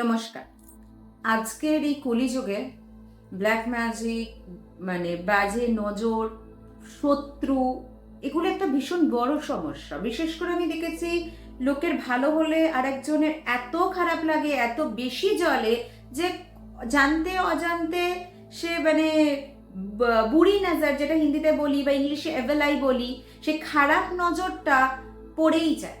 নমস্কার। আজকের এই কলিযুগে ব্ল্যাক ম্যাজিক মানে বাজে নজর, শত্রু, এগুলো একটা ভীষণ বড় সমস্যা। বিশেষ করে আমি দেখেছি লোকের ভালো হলে আর একজনের এত খারাপ লাগে, এত বেশি জলে যে জানতে অজান্তে সে মানে বুড়ি নজর যেটা হিন্দিতে বলি বা ইংলিশে এভেলাই বলি, সে খারাপ নজরটা পড়েই যায়।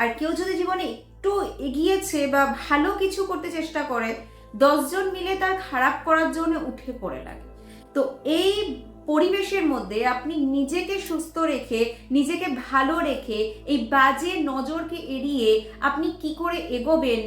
আর কেউ যদি জীবনে একটু এগিয়েছে বা ভালো কিছু করতে চেষ্টা করে দশজন মিলে তার খারাপ করার জন্য উঠে পড়ে লাগে। তো এই পরিবেশের মধ্যে আপনি নিজেকে সুস্থ রেখে, নিজেকে ভালো রেখে, এই বাজে নজরকে এড়িয়ে আপনি কি করে এগোবেন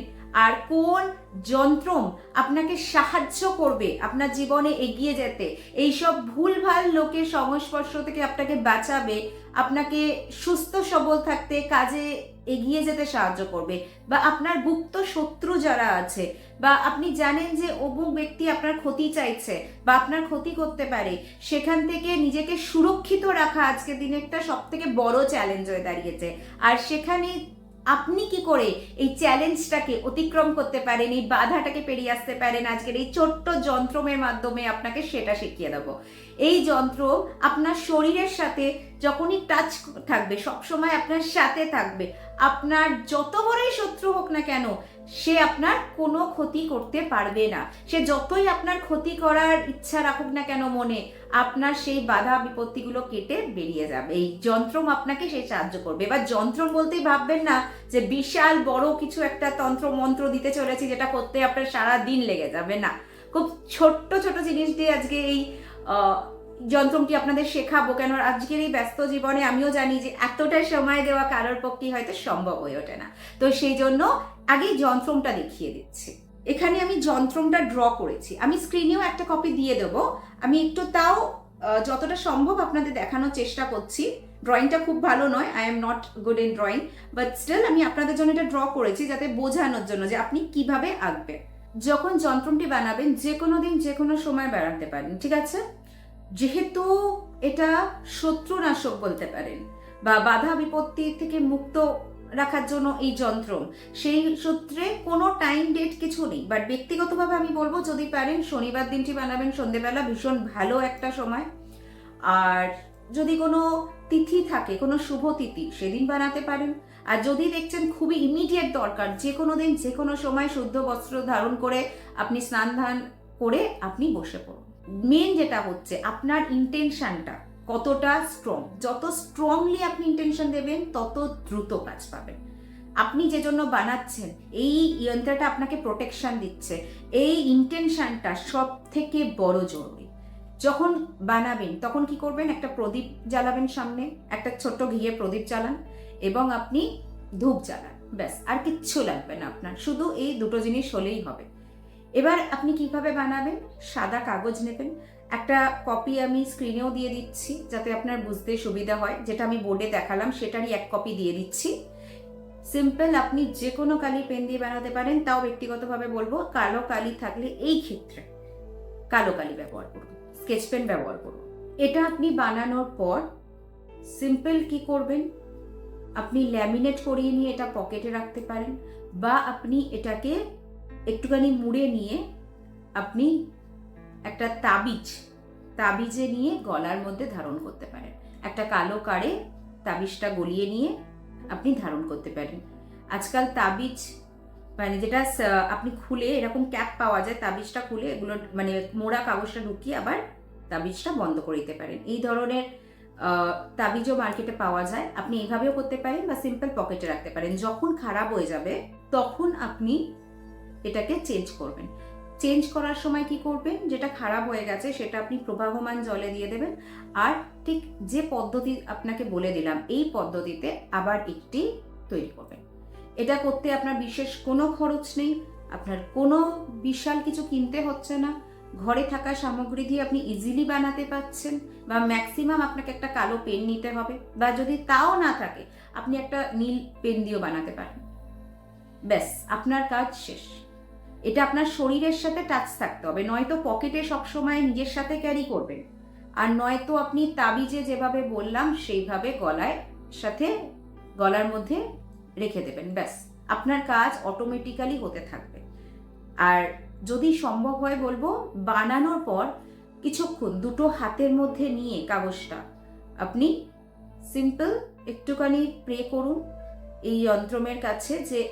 আর কোন যন্ত্রম আপনাকে সাহায্য করবে আপনার জীবনে এগিয়ে যেতে, এইসব ভুলভাল লোকের সংস্পর্শ থেকে আপনাকে বাঁচাবে, আপনাকে সুস্থ সবল থাকতে কাজে এগিয়ে যেতে সাহায্য করবে বা আপনার গুপ্ত শত্রু যারা আছে বা আপনি জানেন যে অমুক ব্যক্তি আপনার ক্ষতি চাইছে বা আপনার ক্ষতি করতে পারে, সেখান থেকে নিজেকে সুরক্ষিত রাখা আজকের দিনে একটা সব থেকে বড় চ্যালেঞ্জ হয়ে দাঁড়িয়েছে। আর সেখানে আপনি কি করে এই চ্যালেঞ্জটাকে অতিক্রম করতে পারেন, এই বাধাটাকে পেরিয়ে আসতে পারেন? আজকের এই ছোট্ট যন্ত্রমের মাধ্যমে আপনাকে সেটা শিখিয়ে দেবো। এই যন্ত্র আপনার শরীরের সাথে যখনই টাচ থাকবে, সবসময় আপনার সাথে থাকবে। আপনার যত বড়ই শত্রু হোক না কেন সে আপনার কোনো ক্ষতি করতে পারবে না। সে যতই আপনার ক্ষতি করার ইচ্ছা রাখুক না কেন মনে, আপনার সেই বাধা বিপত্তিগুলো কেটে বেরিয়ে যাবে। এই যন্ত্রম আপনাকে সেই সাহায্য করবে। এবার যন্ত্র বলতেই ভাববেন না যে বিশাল বড় কিছু একটা তন্ত্র মন্ত্র দিতে চলেছি যেটা করতে আপনার সারা দিন লেগে যাবে না। খুব ছোট্ট, ছোট জিনিস দিয়ে আজকে এই যন্ত্রটি আপনাদের শেখাবো কেন আজকের এই ব্যস্ত জীবনে আমিও জানি যে এতটা সময় দেওয়া কারোর পক্ষে হয়তো সম্ভব হয়ে ওঠে না। তো সেই জন্য আগে যন্ত্রমটা দেখিয়ে দিচ্ছি। এখানে আমি যন্ত্রমটা ড্র করেছি। আমি স্ক্রিনেও একটা কপি দিয়ে দেবো। আমি একটু তাও যতটা সম্ভব আপনাদের দেখানোর চেষ্টা করছি। ড্রয়িংটা খুব ভালো নয়, I am not good in drawing, but still আমি আপনাদের জন্য এটা ড্র করেছি যাতে বোঝানোর জন্য যে আপনি কীভাবে আঁকবেন। যখন যন্ত্রমটি বানাবেন যে কোনো দিন যে কোনো সময় বেড়াতে পারেন, ঠিক আছে? যেহেতু এটা শত্রুনাশক বলতে পারেন বা বাধা বিপত্তি থেকে মুক্ত রাখার জন্য এই যন্ত্র, সেই সূত্রে কোনো টাইম ডেট কিছু নেই। বাট ব্যক্তিগতভাবে আমি বলব, যদি পারেন, শনিবার দিনটি বানাবেন, সন্ধেবেলা ভীষণ ভালো একটা সময়। আর যদি কোনো তিথি থাকে, কোনো শুভ তিথি, সেদিন বানাতে পারেন। আর যদি দেখছেন খুবই ইমিডিয়েট দরকার, যে কোনো দিন, যে কোনো সময় শুদ্ধ বস্ত্র ধারণ করে আপনি স্নান ধান করে আপনি বসে পড়ুন। মেন যেটা হচ্ছে, আপনার ইন্টেনশনটা কতটা স্ট্রং যত স্ট্রংলি আপনি ইন্টেনশন দেবেন, তত দ্রুত কাজ পাবেন। আপনি যে জন্য বানাচ্ছেন, এই যন্ত্রটা আপনাকে প্রোটেকশন দিচ্ছে, এই ইন্টেনশনটা সব থেকে বড় জরুরি। যখন বানাবেন, তখন কি করবেন? একটা প্রদীপ জ্বালাবেন সামনে, একটা ছোট্ট ঘিয়ে প্রদীপ জ্বালান এবং আপনি ধূপ জ্বালান, ব্যাস, আর কিচ্ছু লাগবে না আপনার। শুধু এই দুটো জিনিস হলেই হবে। এবার আপনি কীভাবে বানাবেন? সাদা কাগজ নেবেন। একটা কপি আমি স্ক্রিনেও দিয়ে দিচ্ছি, যাতে আপনার বুঝতে সুবিধা হয়। যেটা আমি বোর্ডে দেখালাম, সেটারই এক কপি দিয়ে দিচ্ছি। সিম্পল আপনি যে কোনো কালি পেন দিয়ে বানাতে পারেন, তাও ব্যক্তিগতভাবে বলব, কালো কালি থাকলে এই ক্ষেত্রে কালো কালি ব্যবহার করুন স্কেচ পেন ব্যবহার করুন। এটা আপনি বানানোর পর সিম্পল কি করবেন? আপনি ল্যামিনেট করিয়ে নিয়ে এটা পকেটে রাখতে পারেন, বা আপনি এটাকে একটুখানি মুড়ে নিয়ে আপনি একটা তাবিজ, তাবিজে নিয়ে গলার মধ্যে ধারণ করতে পারেন। একটা কালো কারে তাবিজটা গলিয়ে নিয়ে আপনি ধারণ করতে পারেন। আজকাল তাবিজ মানে যেটা আপনি খুলে এরকম ক্যাপ পাওয়া যায়, তাবিজটা খুলে এগুলো মানে মোড়া কাগজটা ঢুকিয়ে আবার তাবিজটা বন্ধ করে দিতে পারেন। এই ধরনের তাবিজও মার্কেটে পাওয়া যায়। আপনি এভাবেও করতে পারেন বা সিম্পল পকেটে রাখতে পারেন। যখন খারাপ হয়ে যাবে, তখন আপনি এটাকে চেঞ্জ করবেন। চেঞ্জ করার সময় কি করবেন? যেটা খারাপ হয়ে গেছে, সেটা আপনি প্রবাহমান জলে দিয়ে দেবেন। আর ঠিক যে পদ্ধতি আপনাকে বলে দিলাম, এই পদ্ধতিতে আবার একটি তৈরি করবেন। এটা করতে আপনার বিশেষ কোনো খরচ নেই, আপনার কোনো বিশাল কিছু কিনতে হচ্ছে না। ঘরে থাকা সামগ্রী দিয়ে আপনি ইজিলি বানাতে পাচ্ছেন বা ম্যাক্সিমাম আপনাকে একটা কালো পেন নিতে হবে বা যদি তাও না থাকে, আপনি একটা নীল পেন দিয়েও বানাতে পারেন। ব্যাস, আপনার কাজ শেষ। এটা আপনার শরীরের সাথে টাচ থাকতে হবে। নয়তো পকেটে সবসময় নিজের সাথে ক্যারি করবেন। আর নয়তো আপনি তাবিজে যেভাবে বললাম, সেইভাবে গলায় সাথে, গলার মধ্যে রেখে দেবেন। ব্যাস, আপনার কাজ অটোমেটিক্যালি হতে থাকবে। আর যদি সম্ভব হয় বলব, বানানোর পর কিছুক্ষণ দুটো হাতের মধ্যে নিয়ে কাগজটা আপনি সিম্পল একটুখানি প্রে করুন। এই যন্ত্রমের কাছে যে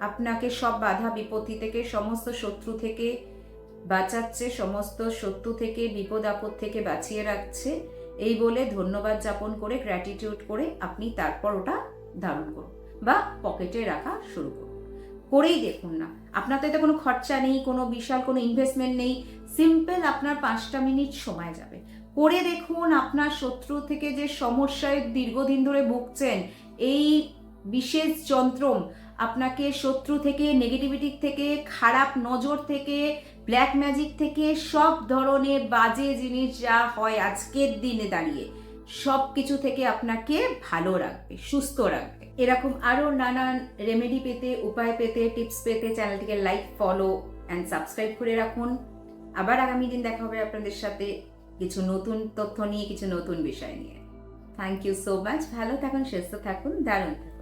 আপনাকে সব বাধা বিপত্তি থেকে, সমস্ত শত্রু থেকে বাঁচাচ্ছে, সমস্ত শত্রু থেকে, বিপদ আপদ থেকে বাঁচিয়ে রাখছে। এই বলে ধন্যবাদ যাপন করে গ্র্যাটিটিউড করে আপনি তারপর ওটা ধারণ করুন বা পকেটে রাখা শুরু করুন। করেই দেখুন না। আপনার তো এতে কোনো খরচা নেই, কোনো বিশাল কোনো ইনভেস্টমেন্ট নেই। সিম্পল আপনার পাঁচটা মিনিট সময় যাবে। করে দেখুন আপনার শত্রু থেকে যে সমস্যায় দীর্ঘদিন ধরে ভুগছেন, এই বিশেষ যন্ত্রম। আপনাকে শত্রু থেকে নেগেটিভিটি থেকে, খারাপ নজর থেকে ব্ল্যাক ম্যাজিক থেকে সব ধরনের বাজে জিনিস যা হয় আজকের দিনে দাঁড়িয়ে সব কিছু থেকে আপনাকে ভালো রাখবে, সুস্থ রাখবে। এরকম আরও নানান রেমেডি পেতে, উপায় পেতে টিপস পেতে চ্যানেলটিকে লাইক ফলো অ্যান্ড সাবস্ক্রাইব করে রাখুন। আবার আগামী দিন দেখা হবে আপনাদের সাথে কিছু নতুন তথ্য নিয়ে, কিছু নতুন বিষয় নিয়ে। থ্যাংক ইউ সো মাচ ভালো থাকুন, সুস্থ থাকুন। দারুণ। থাকুন